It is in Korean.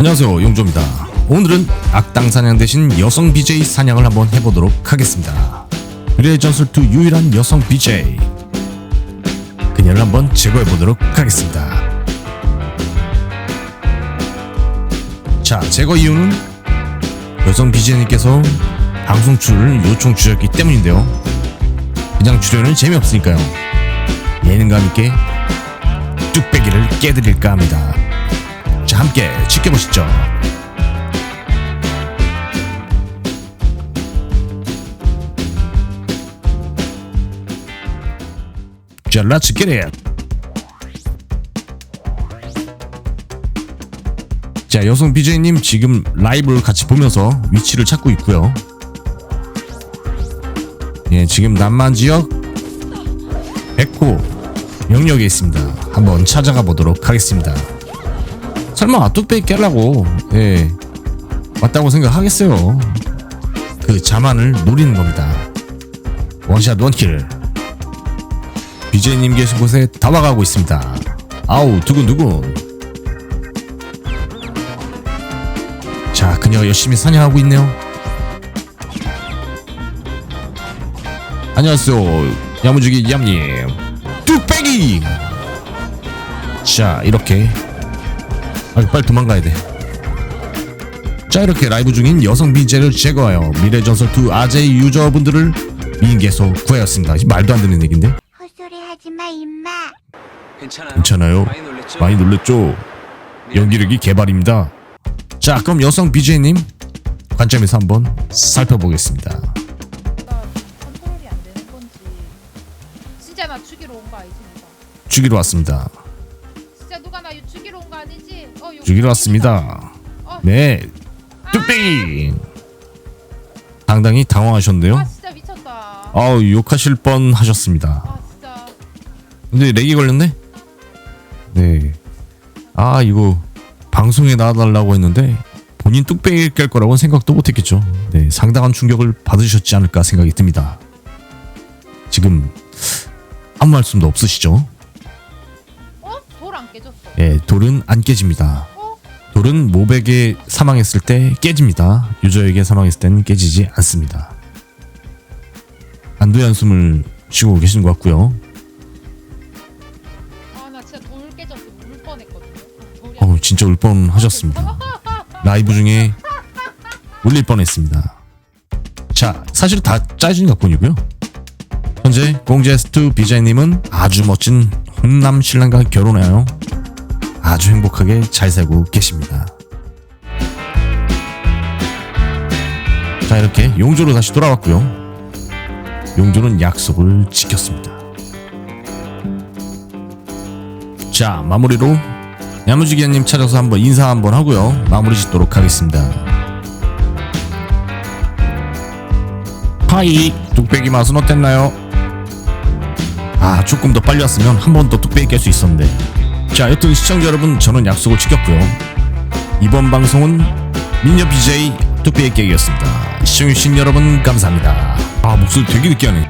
안녕하세요 용조입니다. 오늘은 악당 사냥 대신 여성 BJ 사냥을 한번 해보도록 하겠습니다. 미래의 전설2 유일한 여성 BJ 그녀를 한번 제거해보도록 하겠습니다. 자 제거 이유는 여성 BJ님께서 방송 출연을 요청 주셨기 때문인데요. 그냥 출연은 재미없으니까요. 예능감 있게 뚝배기를 깨드릴까 합니다 자 함께 지켜보시죠. 자 let's get it. 자 여성 BJ님 지금 라이브를 같이 보면서 위치를 찾고 있고요. 예 지금 남만 지역 백호 영역에 있습니다. 한번 찾아가 보도록 하겠습니다 설마 뚝배기 깨려고. 예. 왔다고 생각하겠어요. 그 자만을 노리는 겁니다. 원샷 원킬. BJ님 계신 곳에 다가가고 있습니다. 아우 두근두근. 자 그녀 열심히 사냥하고 있네요. 안녕하세요 야무지기 얌님. 뚝배기! 자 이렇게 아 빨리 도망가야 돼. 자 이렇게 라이브 중인 여성 BJ를 제거하여 미래 전설 2 아재의 유저분들을 미인계에서 구하였습니다. 이 말도 안 되는 얘긴데? 헛소리 하지 마, 임마. 괜찮아요? 괜찮아요? 많이 놀랬죠? 많이 놀랬죠? 연기력이 개발입니다. 자 그럼 여성 BJ님 관점에서 한번 살펴보겠습니다. 나 컨트롤이 안 되는 건지 진짜 나 죽이러 온거 아니지 누가 죽이러 왔습니다. 죽이러 왔습니다. 어, 네, 뚝배기. 상당히 당황하셨네요. 아 진짜 미쳤다 아우 욕하실 뻔 하셨습니다. 아 진짜 근데 렉이 걸렸네? 네. 아 이거 방송에 나와달라고 했는데 본인 뚝배기 깰 거라고는 생각도 못했겠죠. 네, 상당한 충격을 받으셨지 않을까 생각이 듭니다. 지금 아무 말씀도 없으시죠? 어? 돌 안 깨졌어 예, 돌은 안 깨집니다. 어? 돌은 모백에 사망했을 때 깨집니다. 유저에게 사망했을 때는 깨지지 않습니다. 안도의 한숨을 쉬고 계시는 것 같고요. 아 나 진짜 돌 깨졌어 울 뻔했거든요 아, 돌이 어우 진짜 울 뻔하셨습니다. 라이브 중에 울릴 뻔했습니다. 자 사실 다 짜진 각본이고요. 현재 공제스트 비자님은 아주 멋진 훈남 신랑과 결혼하여 아주 행복하게 잘 살고 계십니다. 자 이렇게 용조로 다시 돌아왔고요. 용조는 약속을 지켰습니다. 자 마무리로 야무지기님 찾아서 한번 인사 한번 하고요. 마무리 짓도록 하겠습니다. 하이 뚝배기 맛은 어땠나요? 아 조금 더 빨리 왔으면 한 번 더 뚝배기 깰 수 있었는데 자 여튼 시청자 여러분 저는 약속을 지켰고요. 이번 방송은 미녀 BJ 뚝배기 깨기였습니다. 시청해주신 여러분 감사합니다. 아 목소리 되게 느끼하네.